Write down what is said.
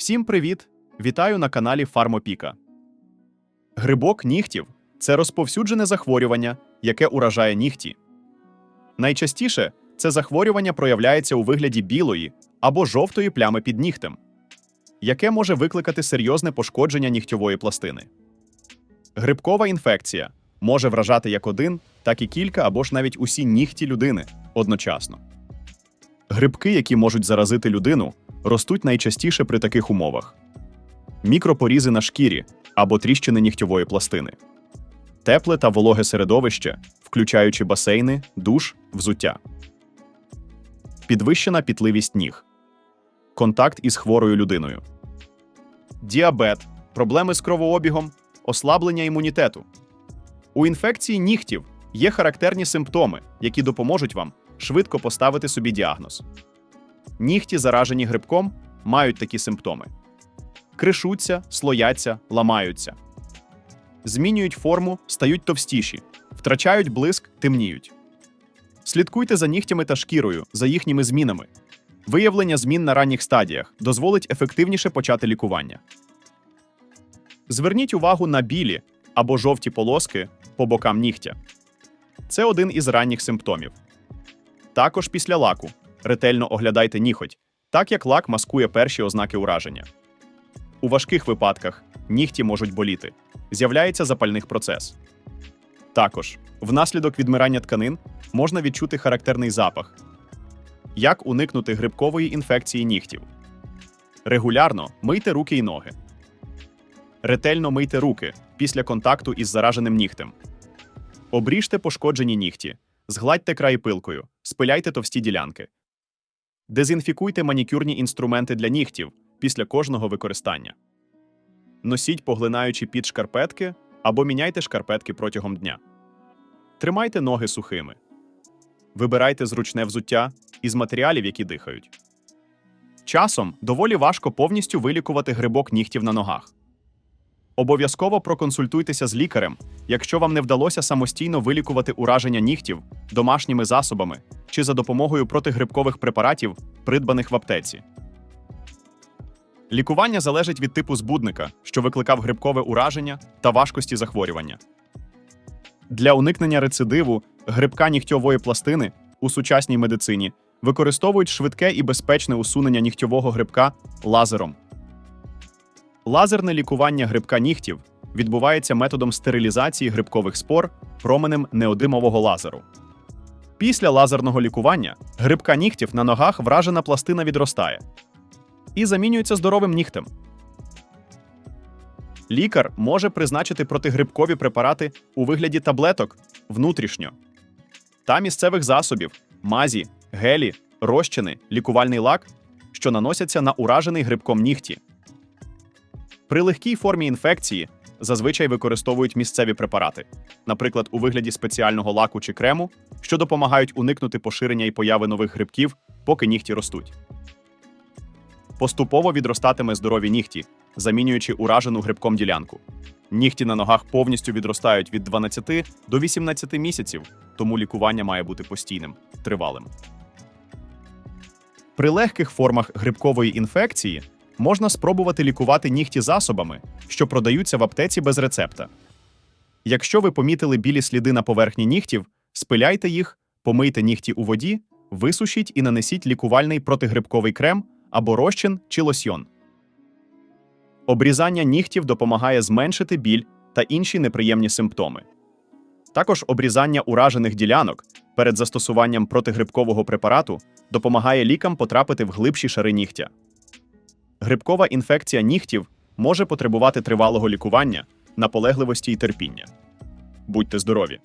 Всім привіт! Вітаю на каналі Фармопіка. Грибок нігтів це розповсюджене захворювання, яке уражає нігті. Найчастіше це захворювання проявляється у вигляді білої або жовтої плями під нігтем, яке може викликати серйозне пошкодження нігтьової пластини. Грибкова інфекція може вражати як один, так і кілька або ж навіть усі нігті людини одночасно. Грибки, які можуть заразити людину, ростуть найчастіше при таких умовах: мікропорізи на шкірі або тріщини нігтьової пластини, тепле та вологе середовище, включаючи басейни, душ, взуття, підвищена пітливість ніг, контакт із хворою людиною, діабет, проблеми з кровообігом, ослаблення імунітету. У інфекції нігтів є характерні симптоми, які допоможуть вам швидко поставити собі діагноз. Нігті, заражені грибком, мають такі симптоми: кришуться, слояться, ламаються, змінюють форму, стають товстіші, втрачають блиск, темніють. Слідкуйте за нігтями та шкірою, за їхніми змінами. Виявлення змін на ранніх стадіях дозволить ефективніше почати лікування. Зверніть увагу на білі або жовті полоски по бокам нігтя. Це один із ранніх симптомів. Також після лаку ретельно оглядайте ніготь, так як лак маскує перші ознаки ураження. У важких випадках нігті можуть боліти, з'являється запальних процес. Також внаслідок відмирання тканин можна відчути характерний запах. Як уникнути грибкової інфекції нігтів? Регулярно мийте руки і ноги. Ретельно мийте руки після контакту із зараженим нігтем. Обріжте пошкоджені нігті, згладьте край пилкою, спиляйте товсті ділянки. Дезінфікуйте манікюрні інструменти для нігтів після кожного використання. Носіть поглинаючі під шкарпетки або міняйте шкарпетки протягом дня. Тримайте ноги сухими. Вибирайте зручне взуття із матеріалів, які дихають. Часом доволі важко повністю вилікувати грибок нігтів на ногах. Обов'язково проконсультуйтеся з лікарем, якщо вам не вдалося самостійно вилікувати ураження нігтів домашніми засобами чи за допомогою протигрибкових препаратів, придбаних в аптеці. Лікування залежить від типу збудника, що викликав грибкове ураження та важкості захворювання. Для уникнення рецидиву грибка нігтьової пластини у сучасній медицині використовують швидке і безпечне усунення нігтьового грибка лазером. Лазерне лікування грибка нігтів відбувається методом стерилізації грибкових спор променем неодимового лазеру. Після лазерного лікування грибка нігтів на ногах вражена пластина відростає і замінюється здоровим нігтем. Лікар може призначити протигрибкові препарати у вигляді таблеток внутрішньо та місцевих засобів, мазі, гелі, розчини, лікувальний лак, що наносяться на уражений грибком нігті. При легкій формі інфекції зазвичай використовують місцеві препарати, наприклад, у вигляді спеціального лаку чи крему, що допомагають уникнути поширення і появи нових грибків, поки нігті ростуть. Поступово відростатиме здорові нігті, замінюючи уражену грибком ділянку. Нігті на ногах повністю відростають від 12 до 18 місяців, тому лікування має бути постійним, тривалим. При легких формах грибкової інфекції можна спробувати лікувати нігті засобами, що продаються в аптеці без рецепта. Якщо ви помітили білі сліди на поверхні нігтів, спиляйте їх, помийте нігті у воді, висушіть і нанесіть лікувальний протигрибковий крем або розчин чи лосьйон. Обрізання нігтів допомагає зменшити біль та інші неприємні симптоми. Також обрізання уражених ділянок перед застосуванням протигрибкового препарату допомагає лікам потрапити в глибші шари нігтя. Грибкова інфекція нігтів може потребувати тривалого лікування, наполегливості і терпіння. Будьте здорові!